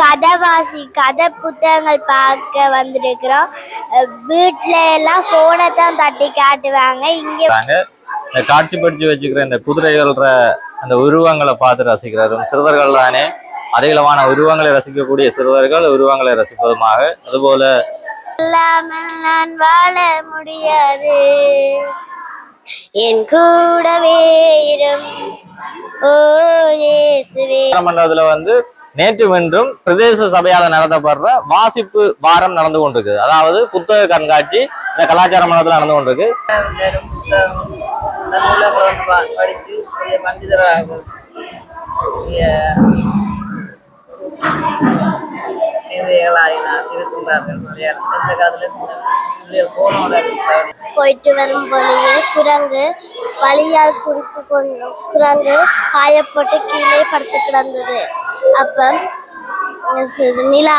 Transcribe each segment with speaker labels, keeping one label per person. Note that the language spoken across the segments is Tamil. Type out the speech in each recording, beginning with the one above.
Speaker 1: கதை வாசி கதை புத்தகங்கள் பார்க்க வந்திருக்கிறோம். வீட்ல எல்லாம் போனை தான் தட்டி காட்டுவாங்க. இங்க
Speaker 2: இந்த காட்சிப்படுத்தி வச்சுக்கிற இந்த குதிரைகள்ற அந்த உருவங்களை பார்த்து ரசிக்கிறாரும். சிறுவர்கள் தானே. அதிகளவான உருவங்களை ரசிக்கக்கூடிய சிறுவர்கள் உருவங்களை ரசிப்பதுமாக. அதுபோல
Speaker 1: இல்லாமல் நான் வாழ முடியாது. என் கூடவே இரும். ஓ இயேசுவே.
Speaker 2: மண்டபத்துல வந்து நேற்று வென்றும் பிரதேச சபையால் நடத்தப்படுற வாசிப்பு வாரம் நடந்து கொண்டிருக்கு அதாவது புத்தக கண்காட்சி இந்த கலாச்சார மண்டலத்தில் நடந்து கொண்டிருக்கு.
Speaker 3: நேரம் படித்து இருக்கின்றார்கள் இந்த காலத்துல பிள்ளைகள் போனோட
Speaker 1: போயிட்டு வரும் பொழுது குரங்கு வலியால் துடித்து கொண்டு குரங்கு காயப்பட்டு கீழே படுத்து கிடந்தது. அப்ப இது நிலா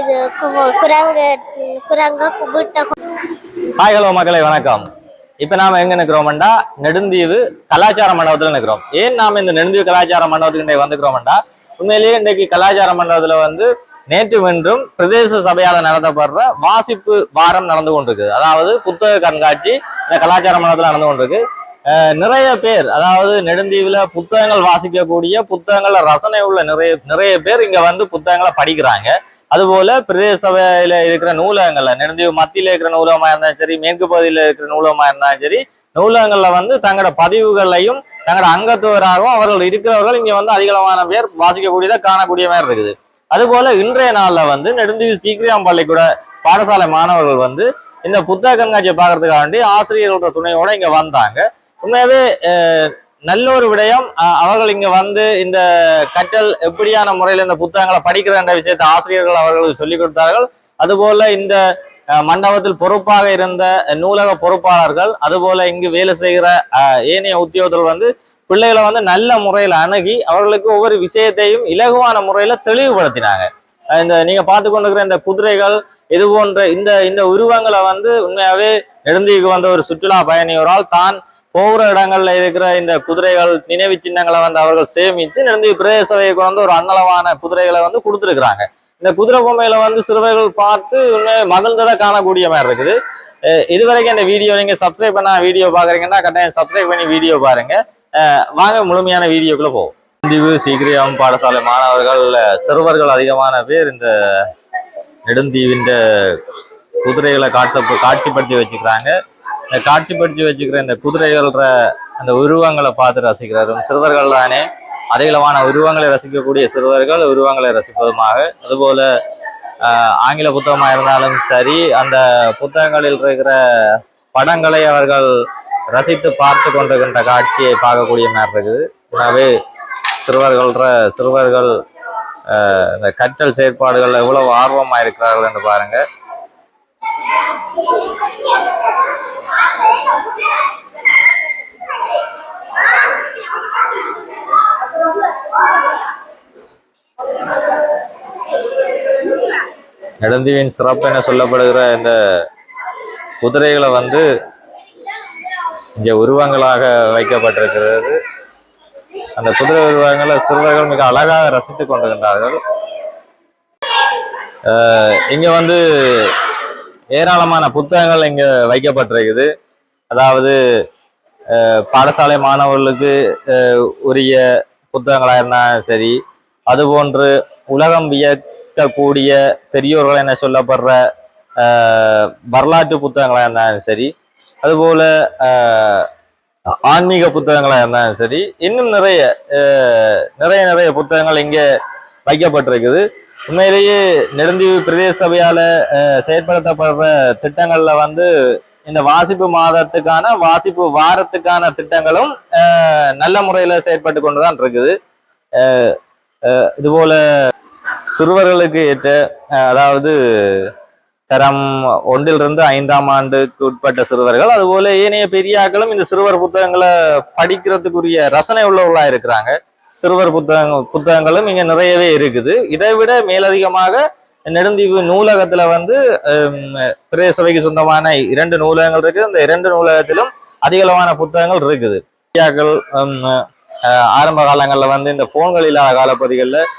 Speaker 1: இது குரங்கு குரங்க வீட்டை
Speaker 2: ஹாய் ஹலோ மக்களை வணக்கம். இப்ப நாம எங்க நிக்கிறோம்டா? நெடுந்தீவு கலாச்சார மண்டபத்துல நிக்கிறோம். ஏன் நாம இந்த நெடுந்தீவு கலாச்சார மண்டபத்துக்கு வந்துக்கிறோம்டா? உண்மையிலேயே இன்றைக்கு கலாச்சார மண்டபத்துல வந்து நேற்று வென்றும் பிரதேச சபையால் நடத்தப்படுற வாசிப்பு வாரம் நடந்து கொண்டிருக்கு அதாவது புத்தக கண்காட்சி இந்த கலாச்சார மண்டலத்தில் நடந்து கொண்டிருக்கு. நிறைய பேர் அதாவது நெடுந்தீவில் புத்தகங்கள் வாசிக்கக்கூடிய புத்தகங்களில் ரசனை உள்ள நிறைய நிறைய பேர் இங்கே வந்து புத்தகங்களை படிக்கிறாங்க. அதுபோல பிரதேச சபையில இருக்கிற நூலகங்கள்ல நெடுந்தீவு மத்தியில இருக்கிற நூலகமா இருந்தாலும் சரி மேற்கு பகுதியில இருக்கிற நூலகமா இருந்தாலும் சரி நூலகங்கள்ல வந்து தங்களோட பதிவுகளையும் தங்களோட அங்கத்துவராகவும் அவர்கள் இருக்கிறவர்கள் இங்க வந்து அதிகமான பேர் வாசிக்கக்கூடியதா காணக்கூடிய மாதிரி இருக்குது. அதுபோல இன்றைய நாள்ல வந்து நெடுந்தீவு சீக்கிரம் பள்ளிக்கூட பாடசாலை மாணவர்கள் வந்து இந்த புத்தக கண்காட்சியை பார்க்கறதுக்காண்டி ஆசிரியர்களோட துணையோட இங்க வந்தாங்க. உண்மையாவே அஹ், நல்ல ஒரு விடயம். அஹ், அவர்கள் இங்க வந்து இந்த கற்றல் எப்படியான முறையில் இந்த புத்தகங்களை படிக்கிற என்ற விஷயத்தை ஆசிரியர்கள் அவர்களுக்கு சொல்லிக் கொடுத்தார்கள். அதுபோல இந்த அஹ், மண்டபத்தில் பொறுப்பாக இருந்த நூலக பொறுப்பாளர்கள் அதுபோல இங்கு வேலை செய்கிற அஹ், ஏனைய உத்தியோகத்தில் வந்து பிள்ளைகளை வந்து நல்ல முறையில் அணுகி அவர்களுக்கு ஒவ்வொரு விஷயத்தையும் இலகுவான முறையில் தெளிவுபடுத்தினாங்க. இந்த நீங்க பார்த்து கொண்டிருக்கிற இந்த குதிரைகள் இது போன்ற இந்த இந்த உருவங்களை வந்து உண்மையாவே எழுந்திக்கு வந்த ஒரு சுற்றுலா பயணியோரால் தான் போகிற இடங்கள்ல இருக்கிற இந்த குதிரைகள் நினைவு சின்னங்களை வந்து அவர்கள் சேமித்து நெடுந்தீவு பிரதேச சபையை வந்து ஒரு அன்னளவான குதிரைகளை வந்து கொடுத்துருக்குறாங்க. இந்த குதிரை பொம்மையில வந்து சிறுவர்கள் பார்த்து இன்னும் மகிழ்ந்ததை காணக்கூடிய மாதிரி இருக்குது. இதுவரைக்கும் இந்த வீடியோ நீங்க சப்ஸ்கிரைப் பண்ண வீடியோ பாக்குறீங்கன்னா கட்டாயம் சப்ஸ்கிரைப் பண்ணி வீடியோ பாருங்க. வாங்க முழுமையான வீடியோக்குள்ள போவோம். இந்திவு சீக்கிரம் பாடசாலை மாணவர்கள் சிறுவர்கள் அதிகமான பேர் இந்த நெடுந்தீவின் குதிரைகளை காட்சி காட்சிப்படுத்தி வச்சுக்கிறாங்க. இந்த காட்சிப்படுத்தி வச்சுக்கிற இந்த குதிரைகள்ற அந்த உருவங்களை பார்த்து ரசிக்கிறாரும் சிறுவர்கள் தானே. அதிகளவான உருவங்களை ரசிக்கக்கூடிய சிறுவர்கள் உருவங்களை ரசிப்பதுமாக. அதுபோல ஆங்கில புத்தகமாக இருந்தாலும் சரி அந்த புத்தகங்களில் இருக்கிற படங்களை அவர்கள் ரசித்து பார்த்து கொண்டிருக்கின்ற காட்சியை பார்க்கக்கூடிய மாதிரி இருக்குது. எனவே சிறுவர்கள சிறுவர்கள் இந்த கற்றல் செயற்பாடுகள் எவ்வளவு ஆர்வமாக இருக்கிறார்கள் என்று பாருங்க. நெடுந்தீவின் சிறப்பு என சொல்லப்படுகிற இந்த குதிரைகளை வந்து இங்கே உருவங்களாக வைக்கப்பட்டிருக்கிறது. அந்த குதிரை உருவங்களை சிறுவர்கள் மிக அழகாக ரசித்துக் கொண்டிருக்கின்றார்கள் இங்கே வந்து ஏராளமான புத்தகங்கள் இங்கே வைக்கப்பட்டிருக்குது. அதாவது பாடசாலை மாணவர்களுக்கு உரிய புத்தகங்களாக இருந்தாலும் சரி அதுபோன்று உலகம் வியக்கக்கூடிய பெரியோர்கள் என சொல்லப்படுற வரலாற்று புத்தகங்களாக இருந்தாலும் சரி அதுபோல ஆன்மீக புத்தகங்களாக இருந்தாலும் சரி இன்னும் நிறைய நிறைய நிறைய புத்தகங்கள் இங்கே வைக்கப்பட்டிருக்குது. உண்மையிலேயே நெடுந்தீவு பிரதேச சபையால் செயற்படுத்தப்படுற திட்டங்களில் வந்து இந்த வாசிப்பு மாதத்துக்கான வாசிப்பு வாரத்துக்கான திட்டங்களும் நல்ல முறையில் செயற்பட்டு கொண்டுதான் இருக்குது. இதுபோல் இதுபோல சிறுவர்களுக்கு ஏற்ற அதாவது தரம் ஒன்றிலிருந்து ஐந்தாம் ஆண்டுக்கு உட்பட்ட சிறுவர்கள். அதுபோல ஏனைய பெரியாக்களும் இந்த சிறுவர் புத்தகங்களை படிக்கிறதுக்குரிய ரசனை உள்ளவர்களா இருக்கிறாங்க. சிறுவர் புத்தக புத்தகங்களும் இங்க நிறையவே இருக்குது. இதை விட மேலதிகமாக நெடுந்தீவு நூலகத்துல வந்து பிரதேச சபைக்கு சொந்தமான இரண்டு நூலகங்கள் இருக்குது. அந்த இரண்டு நூலகத்திலும் அதிகளவான புத்தகங்கள் இருக்குது. பெரியாக்கள் ஆரம்ப காலங்களில் வந்து இந்த போன்கள் இல்லாத காலப்பகுதிகளில்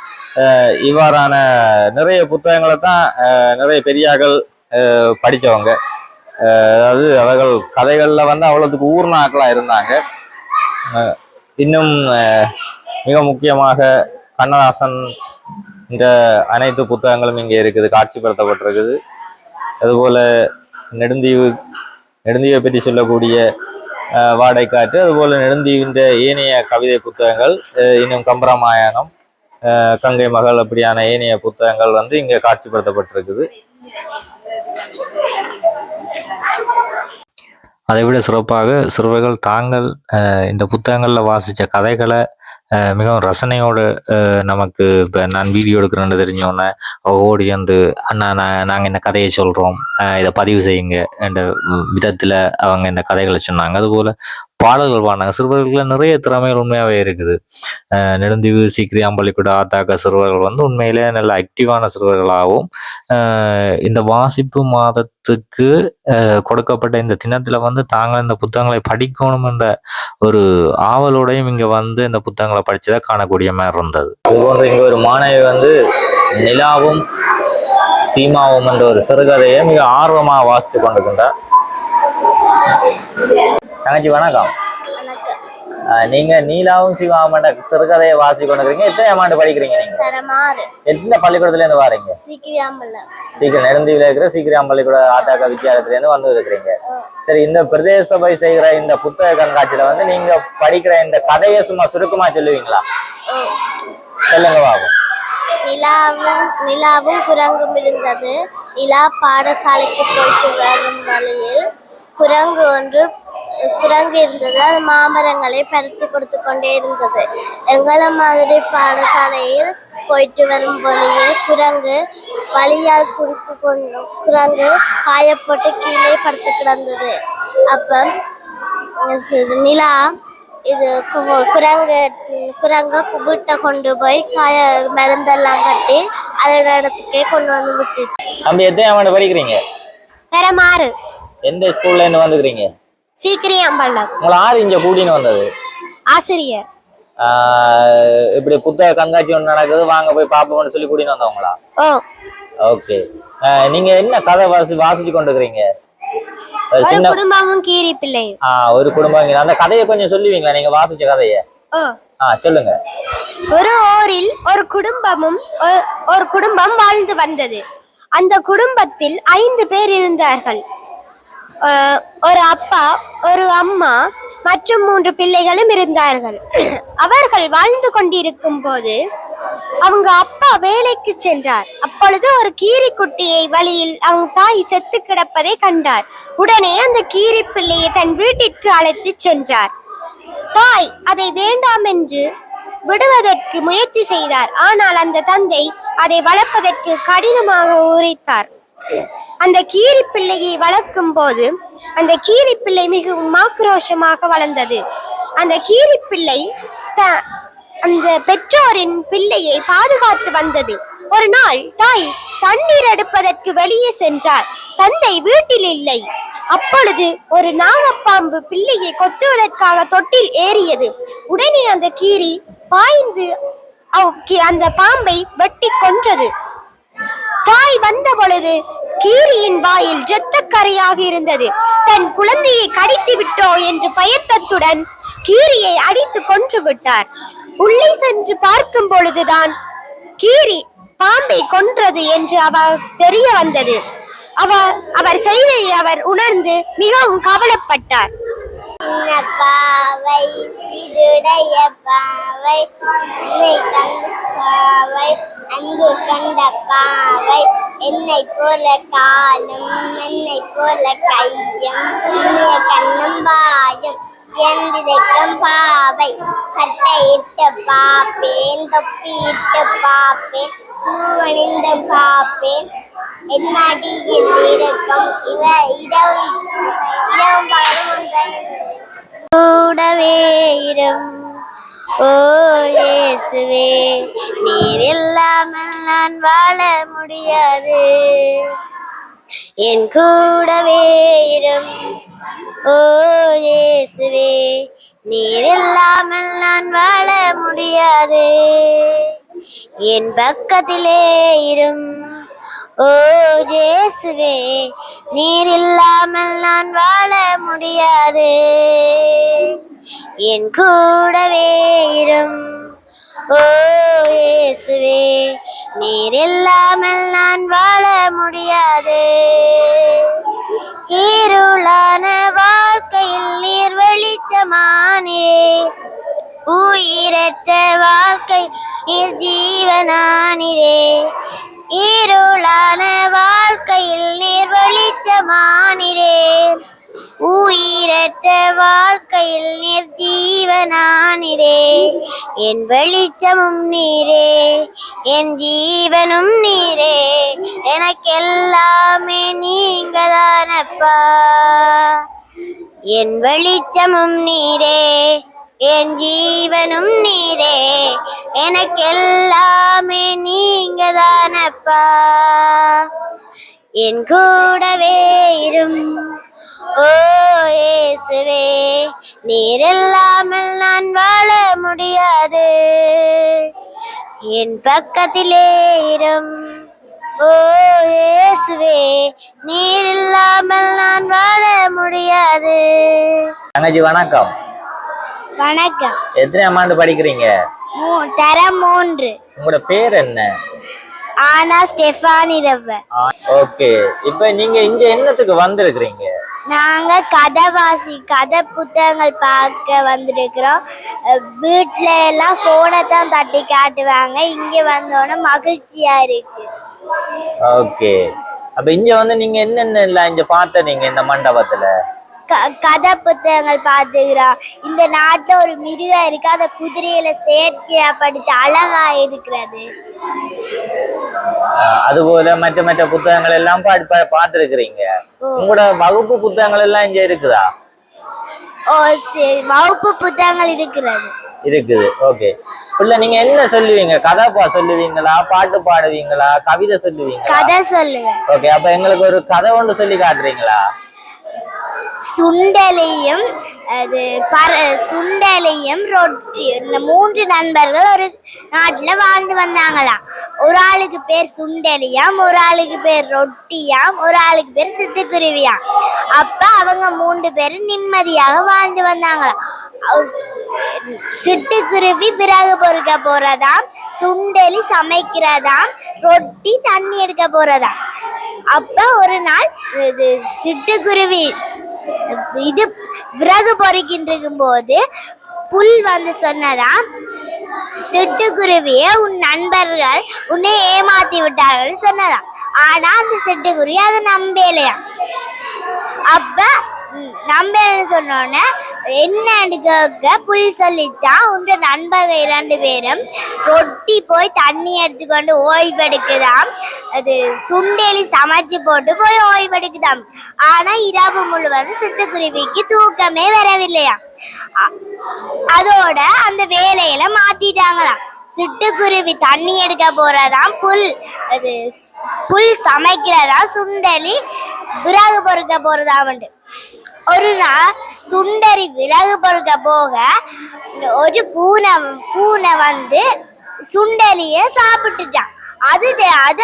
Speaker 2: இவ்வாறான நிறைய புத்தகங்களை தான் நிறைய பெரியார்கள் படித்தவங்க அதாவது அவர்கள் கதைகளில் வந்து அவ்வளோத்துக்கு ஊர்நாக்களாக இருந்தாங்க. இன்னும் மிக முக்கியமாக கண்ணதாசன் இந்த அனைத்து புத்தகங்களும் இங்கே இருக்குது காட்சிப்படுத்தப்பட்டிருக்குது. அதுபோல் நெடுந்தீவு நெடுந்தீவை பற்றி சொல்லக்கூடிய வாடைக்காற்று அதுபோல் நெடுந்தீவின்ற ஏனைய கவிதை புத்தகங்கள் இன்னும் கம்பராமாயணம் கங்கை மகள் அப்படியான ஏனைய புத்தகங்கள் வந்து இங்கே காட்சிப்படுத்தப்பட்டிருக்குது. அதை விட சிறப்பாக சிறுவர்கள் தாங்கள் இந்த புத்தகங்களில் வாசித்த கதைகளை அஹ், மிகவும் ரசனையோடு நமக்கு இப்போ நான் வீடியோ எடுக்கிறேன்னு தெரிஞ்சோன்னே ஓடி வந்து அண்ணா நான் நாங்கள் இந்த கதையை சொல்கிறோம் இதை பதிவு செய்யுங்க என்ற விதத்தில் அவங்க இந்த கதைகளை சொன்னாங்க. அதுபோல் பாடல்கள் பாடினாங்க. சிறுவர்களுக்கு நிறைய திறமைகள் உண்மையாகவே இருக்குது. அஹ் நெடுந்தீவு சீக்கிரியாம் பள்ளிக்கூட ஆத்தாக்க சிறுவர்கள் வந்து உண்மையிலே நல்ல ஆக்டிவான சிறுவர்களாகவும் இந்த வாசிப்பு மாதத்துக்கு கொடுக்கப்பட்ட இந்த தினத்தில் வந்து தாங்கள் இந்த புத்தகங்களை படிக்கணும் என்ற ஒரு ஆவலோடையும் இங்கே வந்து இந்த புத்தகங்களை படித்ததை காணக்கூடிய மாதிரி இருந்தது. இதுபோன்று இங்கே ஒரு மாணவி வந்து நிலாவும் சீமாவும் என்ற ஒரு சிறுகதையை மிக ஆர்வமாக வாசித்து கொண்டிருக்கின்றார். தங்கச்சி வணக்கம். நீங்க நீலாவும் என்ற சிறுகதையை வாசி கொண்டிருக்கீங்க எத்தனை ஆண்டு படிக்கிறீங்க நீங்க? எந்த பள்ளிக்கூடத்துல இருந்து வாரீங்க சீக்கிரம் நெடுந்தீவில் இருக்கிற சீக்கிரம் பள்ளிக்கூட ஆத்தாக்கா வித்தியாலயத்துல இருந்து வந்து இருக்கிறீங்க. சரி இந்த பிரதேச சபை செய்கிற இந்த புத்தக கண்காட்சியில வந்து நீங்க படிக்கிற இந்த கதையை சும்மா சுருக்கமா சொல்லுவீங்களா? சொல்லுங்க பாபு.
Speaker 4: நிலாவும் நிலாவும் குரங்கும் இருந்தது. நிலா பாடசாலைக்கு போயிட்டு வரும் வழியில் குரங்கு ஒன்று குரங்கு இருந்தது அது மாமரங்களை பறித்து கொடுத்து கொண்டே இருந்தது. எங்களை மாதிரி பாடசாலையில் போயிட்டு வரும் வழியில் குரங்கு வழியால் துடித்து கொண்டு குரங்கு காயப்பட்டு கீழே படுத்து கிடந்தது. அப்போ நிலா இது குரங்கு குரங்க வீட்டை கொண்டு போய் காய மருந்தெல்லாம் கட்டி அதோட இடத்துக்கே கொண்டு வந்து விட்டுச்சு
Speaker 2: தம்பி எத்தனை ஆண்டு படிக்கிறீங்க?
Speaker 4: தரமாறு.
Speaker 2: எந்த ஸ்கூல்ல இருந்து வந்துக்கிறீங்க?
Speaker 4: சீக்கிரம் பள்ளம்
Speaker 2: உங்களை ஆறு இங்க கூட்டின்னு வந்தது.
Speaker 4: ஆசிரியர்.
Speaker 2: இப்படி புத்தக கண்காட்சி ஒன்று நடக்குது வாங்க போய் பார்ப்போம்னு சொல்லி கூட்டின்னு வந்தவங்களா?
Speaker 4: ஓ.
Speaker 2: ஓகே. நீங்க என்ன கதை வாசி வாசிச்சு ஒரு சின்ன
Speaker 4: குடும்பமும் கீரி பிள்ளையும்
Speaker 2: ஆ ஒரு குடும்பம் அந்த கதையை கொஞ்சம் சொல்லுவீங்களா? நீங்க வாசிச்ச கதையை? ஆ சொல்லுங்க.
Speaker 4: ஒரு ஊரில் ஒரு குடும்பமும் ஒரு குடும்பம் வாழ்ந்து வந்தது. அந்த குடும்பத்தில் ஐந்து பேர் இருந்தார்கள். ஒரு அப்பா ஒரு அம்மா மற்றும் மூன்று பிள்ளைகளும் இருந்தார்கள். அவர்கள் வாழ்ந்து கொண்டிருக்கும் போது அவங்க அப்பா வேலைக்கு சென்றார். அப்பொழுது ஒரு கீரிக்குட்டியை வழியில் அவங்க தாய் செத்து கிடப்பதை கண்டார். உடனே அந்த கீரி பிள்ளையை தன் வீட்டிற்கு அழைத்துச் சென்றார். தாய் அதை வேண்டாம் என்று விடுவதற்கு முயற்சி செய்தார். ஆனால் அந்த தந்தை அதை வளர்ப்பதற்கு கடினமாக உரைத்தார். அந்த கீரி பிள்ளையை வளர்க்கும் போது அந்த கீரி பிள்ளை மிகவும் ஆக்ரோஷமாக வளர்ந்தது. அந்த கீரி பிள்ளை த- அந்த பெற்றோரின் பிள்ளையை பாதுகாத்து வந்தது. ஒரு நாள் தாய் தண்ணீர் எடுப்பதற்கு வெளியே சென்றார் தந்தை வீட்டில் இல்லை. அப்பொழுது ஒரு நாகப்பாம்பு பிள்ளையை கொத்துவதற்காக தொட்டில் ஏறியது. உடனே அந்த கீரி பாய்ந்து அந்த பாம்பை வெட்டி கொன்றது. தாய் வந்த பொழுது கீரியின் வாயில் இரத்தக்கரையாக இருந்தது. தன் குழந்தையை கடித்து விட்டோ என்று பயத்தத்துடன் கீரியை அடித்து கொன்று விட்டார். உள்ளே சென்று பார்க்கும் பொழுதுதான் கீரி பாம்பை கொன்றது என்று அவர் தெரிய வந்தது. அவர் அவர் செய்தியை அவர் உணர்ந்து மிகவும் கவலைப்பட்டார். சின்ன பாவை சிறுடைய பாவை பாவை அன்பு கண்ட பாவை என்னை போல காலும் என்னை போல கையும் இனிய கண்ணும் பாயும் எந்திரிக்கும் பாவை. சட்டையிட்டு பார்ப்பேன் தொப்பியிட்டு பார்ப்பேன் பூவணிந்து பார்ப்பேன் என் அடியில் இருக்கும் இவ இடவும் இடவும் பகலும் கூடவே இருக்கும் ஓ இயேசுவே நீர் இல்லாமல் நான் வாழ முடியாது. என் கூடவே இரும். ஓ இயேசுவே நீர் இல்லாமல் நான் வாழ முடியாது.
Speaker 1: என் பக்கத்திலே இரும். ஓ ஜேசுவே நீர் இல்லாமல் நான் வாழ முடியாது. என் கூடவே இரும். ஓ இயேசுவே நீர் இல்லாமல் நான் வாழ முடியாது. இருளான வாழ்க்கையில் நீர் வெளிச்சமானே. உயிரற்ற வாழ்க்கை நீர் ஜீவனானிரே இருளான வாழ்க்கையில் நீர் வெளிச்சமானிரே உயிரற்ற வாழ்க்கையில் நீர் ஜீவனானிரே என் வெளிச்சமும் நீரே என் ஜீவனும் நீரே. எனக்கெல்லாமே நீங்கதானப்பா. என் வெளிச்சமும் நீரே. என் ஜீவனும் நீரே. எனக்கெல்லாமே நீங்க தானப்பா என் கூடவே இரும். ஓ இயேசுவே நீர் இல்லாமல் நான் வாழ முடியாது. என் பக்கத்திலே இரும். ஓ இயேசுவே நீர் இல்லாமல் நான் வாழ முடியாது.
Speaker 2: தங்கச்சி வணக்கம்.
Speaker 1: வணக்கம்.
Speaker 2: எத்தனை ஆண்டு படிக்கிறீங்க?
Speaker 1: தரம் மூன்று.
Speaker 2: உங்களோட பேர் என்ன?
Speaker 1: ஆனா ஸ்டெஃபானி ரவ.
Speaker 2: ஓகே. இப்ப நீங்க இங்க என்னத்துக்கு வந்திருக்கிறீங்க?
Speaker 1: நாங்க கதை வாசி கதை புத்தகங்கள் பார்க்க வந்திருக்கிறோம். வீட்ல எல்லாம் போனை தான் தட்டி காட்டுவாங்க. இங்க வந்தோன்னே மகிழ்ச்சியா இருக்கு.
Speaker 2: ஓகே. அப்ப இங்க வந்து நீங்க என்னென்ன எல்லாம் இங்க பார்த்த நீங்க இந்த மண்டபத்துல?
Speaker 1: கதை புத்தகங்கள் பார்த்துக்கிறோம். இந்த நாட்டுல ஒரு மிருகம் இருக்கு. அந்த குதிரையில செயற்கையா படுத்து அழகா இருக்கிறது.
Speaker 2: அதுபோல மற்ற மற்ற புத்தகங்கள் எல்லாம் பார்த்திருக்கிறீங்க. உங்களோட வகுப்பு புத்தகங்கள் எல்லாம் இங்க இருக்குதா?
Speaker 1: ஓ சரி. வகுப்பு புத்தகங்கள் இருக்கிறது.
Speaker 2: இருக்குது. ஓகே. இல்ல நீங்க என்ன சொல்லுவீங்க? கதை சொல்லுவீங்களா? பாட்டு பாடுவீங்களா? கவிதை சொல்லுவீங்களா?
Speaker 1: கதை சொல்லுங்க
Speaker 2: ஓகே. அப்ப எங்களுக்கு ஒரு கதை ஒன்று சொல்லி காட்டுறீங்களா?
Speaker 1: சுண்டலையும் அது பற சுண்டலையும் ரொட்டி இந்த மூன்று நண்பர்கள் ஒரு நாட்டில் வாழ்ந்து வந்தாங்களாம். ஒரு ஆளுக்கு பேர் சுண்டலியாம் ஒரு ஆளுக்கு பேர் ரொட்டியாம் ஒரு ஆளுக்கு பேர் சிட்டுக்குருவியாம். அப்போ அவங்க மூன்று பேரும் நிம்மதியாக வாழ்ந்து வந்தாங்களாம். சிட்டுக்குருவி பிறகு பொறுக்க போகிறதாம் சுண்டலி சமைக்கிறதாம் ரொட்டி தண்ணி எடுக்க போகிறதாம் அப்போ ஒரு நாள் இது சிட்டுக்குருவி இது விறகு பொறிக்கின்றிருக்கும் போது புல் வந்து சொன்னதாம் சிட்டுக்குருவியே உன் நண்பர்கள் உன்னை ஏமாத்தி விட்டார்கள் சொன்னதாம். ஆனா அந்த சிட்டுக்குருவி அதை நம்பலையா அப்ப நம்பேன்னு சொன்னோன்னே என்னன்னு கேட்க புல் சொல்லிச்சான் உன்ற நண்பர்கள் இரண்டு பேரும் ரொட்டி போய் தண்ணி எடுத்துக்கொண்டு ஓய்வெடுக்குதாம். அது சுண்டேலி சமைச்சு போட்டு போய் ஓய்வெடுக்குதாம். ஆனா இரவு முழுவதும் சிட்டுக்குருவிக்கு தூக்கமே வரவில்லையா? அதோட அந்த வேலையில மாத்திட்டாங்களாம். சிட்டுக்குருவி தண்ணி எடுக்க போறதாம் புல் அது புல் சமைக்கிறதா சுண்டலி விறகு பொறுக்க போறதாமண்டு ஒரு நாள் சுண்டரி விறகு பொறுக்க போக ஒரு பூனை பூனை வந்து சுண்டலிய சாப்பிட்டுட்டான் அது தே- அத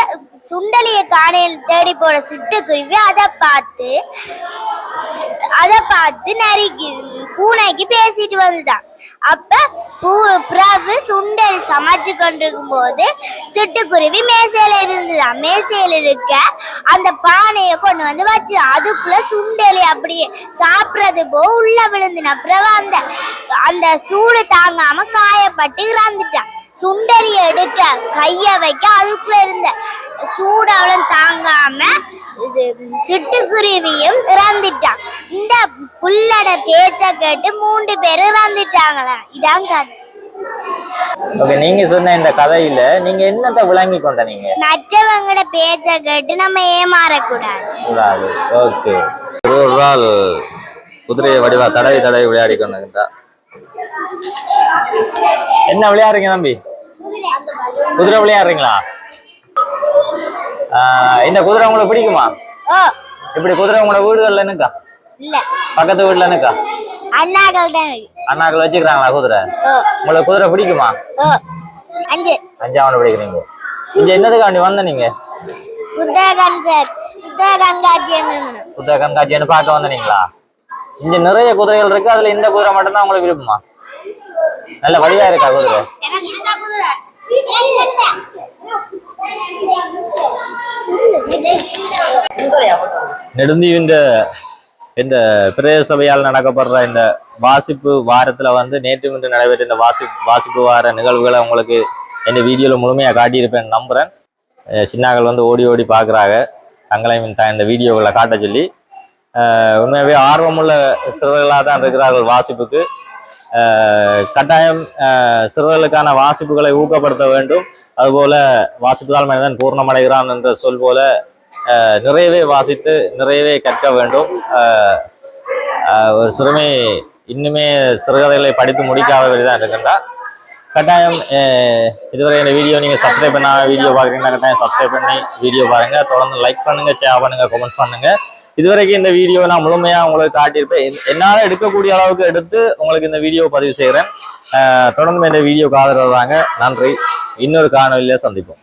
Speaker 1: சுண்டலிய காணையில் தேடி போற சிட்டுக்குருவி அதை பார்த்து அதை பார்த்து நறுக்கி பூனைக்கு பேசிட்டு வந்துதான் அப்ப பூ பிரபு சுண்டல் சமைச்சு கொண்டிருக்கும் போது சிட்டுக்குருவி மேசையில இருந்துதான் மேசையில இருக்க அந்த பானையை கொண்டு வந்து வச்சு அதுக்குள்ள சுண்டலி அப்படியே சாப்பிட்றது போ உள்ள விழுந்துன பிரபு அந்த அந்த சூடு தாங்காம காயப்பட்டு இறந்துட்டான். சுண்டலி எடுக்க கைய வைக்க அதுக்குள்ள இருந்த சூடு அவளும் தாங்காம இது சிட்டுக்குருவியும் இறந்துட்டான். இந்த புல்லட பேச்ச கேட்டு மூன்று பேரும் இறந்துட்டாங்களாம் இதான் கதை.
Speaker 2: ஓகே நீங்க சொன்ன இந்த கதையில நீங்க என்னத்தை விளங்கி கொண்ட நீங்க?
Speaker 1: மற்றவங்களோட பேச்ச கேட்டு நம்ம ஏமாறக்கூடாது.
Speaker 2: கூடாது. ஓகே. ஒரு நாள் குதிரையை வடிவா தடவி தடவி விளையாடி கொண்டிருந்தா என்ன விளையாடுறீங்க தம்பி? குதிரை விளையாடுறீங்களா? இந்த குதிரை உங்களுக்கு பிடிக்குமா? இப்படி குதிரை உங்களோட வீடுகள்ல என்னக்கா?
Speaker 1: இல்ல.
Speaker 2: பக்கத்து வீட்டுல என்னக்கா?
Speaker 1: அண்ணாக்கள் தான்.
Speaker 2: அண்ணாக்கள் வச்சுக்கிறாங்களா குதிரை? உங்களுக்கு குதிரை பிடிக்குமா?
Speaker 1: அஞ்சு.
Speaker 2: அஞ்சாவது படிக்கிறீங்க. இங்க என்னதுக்காண்டி வந்த நீங்க?
Speaker 1: புத்தக கண்காட்சி
Speaker 2: புத்தக கண்காட்சின்னு பார்க்க வந்தீங்களா இங்க நிறைய குதிரைகள் இருக்கு. அதுல இந்த குதிரை மட்டும்தான் உங்களுக்கு விருப்பமா? நல்ல வடிவா இருக்கா குதிரை? நெடுந்தீவின் இந்த பிரதேச சபையால் நடக்கப்படுற இந்த வாசிப்பு வாரத்தில் வந்து நேற்று இன்று நடைபெற்ற இந்த வாசி வாசிப்பு வார நிகழ்வுகளை உங்களுக்கு இந்த வீடியோவில் முழுமையாக காட்டியிருப்பேன் நம்புகிறேன் சின்னாக்கள் வந்து ஓடி ஓடி பார்க்குறாங்க. தங்களையும் இந்த- இந்த வீடியோகளை காட்ட சொல்லி உண்மையாகவே ஆர்வமுள்ள சிறுவர்களாக தான் இருக்கிறார்கள் வாசிப்புக்கு. கட்டாயம் சிறுவர்களுக்கான வாசிப்புகளை ஊக்கப்படுத்த வேண்டும். அதுபோல வாசிப்பதால் மனிதன் பூர்ணமடைகிறான் என்ற சொல் போல நிறையவே வாசித்து நிறையவே கற்க வேண்டும். ஒரு சிறுமி இன்னுமே சிறுகதைகளை படித்து முடிக்காதவரை தான் இருக்கின்றார் கட்டாயம் இதுவரை இந்த வீடியோ நீங்கள் சப்ஸ்கிரைப் பண்ணாத வீடியோ பார்க்குறீங்கன்னா கட்டாயம் சப்ஸ்கிரைப் பண்ணி வீடியோ பாருங்கள் தொடர்ந்து லைக் பண்ணுங்கள் ஷேர் பண்ணுங்கள் கமெண்ட் பண்ணுங்கள் இதுவரைக்கும் இந்த வீடியோ நான் முழுமையாக உங்களுக்கு காட்டியிருப்பேன். என்- என்னால் எடுக்கக்கூடிய அளவுக்கு எடுத்து உங்களுக்கு இந்த வீடியோ பதிவு செய்கிறேன். தொடர்ந்து இந்த வீடியோக்கு ஆதரவு தாங்க நன்றி. இன்னொரு காணொலியில் சந்திப்போம்.